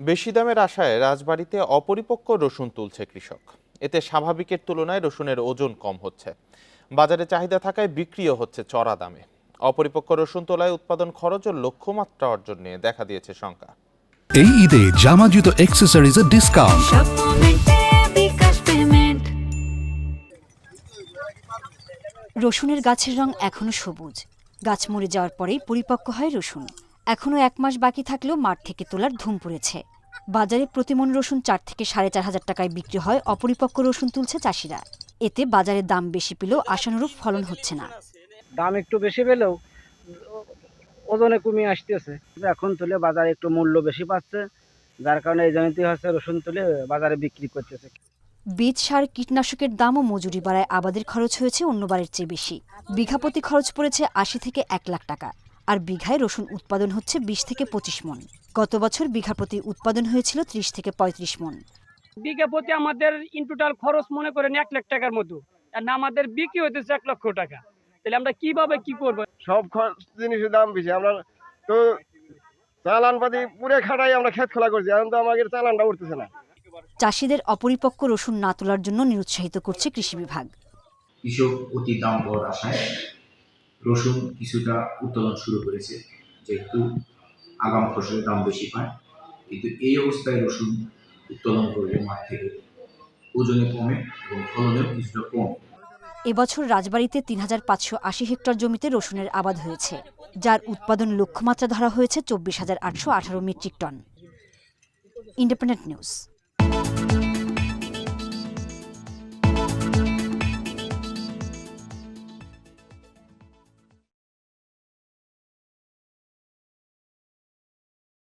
বেশি দামের আশায় রাজবাড়িতে অপরিপক্ক রসুন তুলছে কৃষক। এতে স্বাভাবিকের তুলনায় রসুনের ওজন কম হচ্ছে। বাজারে চাহিদা থাকায় বিক্রিও হচ্ছে চড়া দামে। অপরিপক্ক রসুন তোলায় উৎপাদন খরচ ও লক্ষ্যমাত্রা অর্জন নিয়ে দেখা দিয়েছে শঙ্কা। এই ঈদে জামা জুতো অ্যাক্সেসরিজের ডিসকাউন্ট রসুনের গাছের রং এখনও সবুজ। গাছ মরে যাওয়ার পরেই পরিপক্ক হয় রসুন। এখনও এক মাস বাকি থাকলেও মাঠ থেকে তোলার ধুম পড়েছে। বাজারে প্রতিমন রসুন চার থেকে সাড়ে চার হাজার টাকায় বিক্রি হয় অপরিপক্ক রসুন তুলছে চাষিরা। এতে বাজারে দাম বেশি পেলেও আশানুরূপ ফলন হচ্ছে না। দাম একটু বেশি পেলেও ওজনে কমিয়ে আসতেছে। এখন তুলে বাজারে একটু মূল্য বেশি পাচ্ছে যার কারণে এই জমিতে হচ্ছে রসুন তুলে বাজারে বিক্রি করতেছে। বীজ সার কীটনাশকের দাম ও মজুরি বাড়ায় আবাদের খরচ হয়েছে অন্যবারের চেয়ে বেশি। বিঘাপতি খরচ পড়েছে আশি থেকে এক লাখ টাকা। আর বিঘায় রসুন উৎপাদন হচ্ছে বিশ থেকে পঁচিশ মন। গত বছর বিঘা প্রতি উৎপাদন হয়েছিল ত্রিশ থেকে পঁয়ত্রিশ মন। বিঘা প্রতি আমাদের ইন টোটাল খরচ মনে করেন এক লাখ টাকার মতো। আর না আমাদের বিক্রি হইতেছে এক লক্ষ টাকা। তাহলে আমরা কীভাবে কি করব? সব জিনিসের দাম বেশি। আমরা তো চালান পাতি পুরে খাটাই আমরা খেত খোলা করছি। এখন তো আমাদের চালানটা উঠতেছে না। চাষিদের অপরিপক্ক রসুন না তোলার জন্য নিরুৎসাহিত করছে কৃষি বিভাগ। কৃষক অতি দাম পাওয়ার আশায় রসুন কিছুটা উত্তোলন শুরু করেছে, যেহেতু আগাম ফসলের দাম বেশি পায়, কিন্তু এই অবস্থায় রসুন উত্তোলন করলে মাঠ থেকে ওজনে কমে এবং ফলনেও কিছুটা কম। এবছর রাজবাড়িতে তিন হাজার পাঁচশো আশি হেক্টর জমিতে রসুনের আবাদ হয়েছে, যার উৎপাদন লক্ষ্যমাত্রা ধরা হয়েছে চব্বিশ হাজার আটশো আঠারো মেট্রিক টন। Independent news.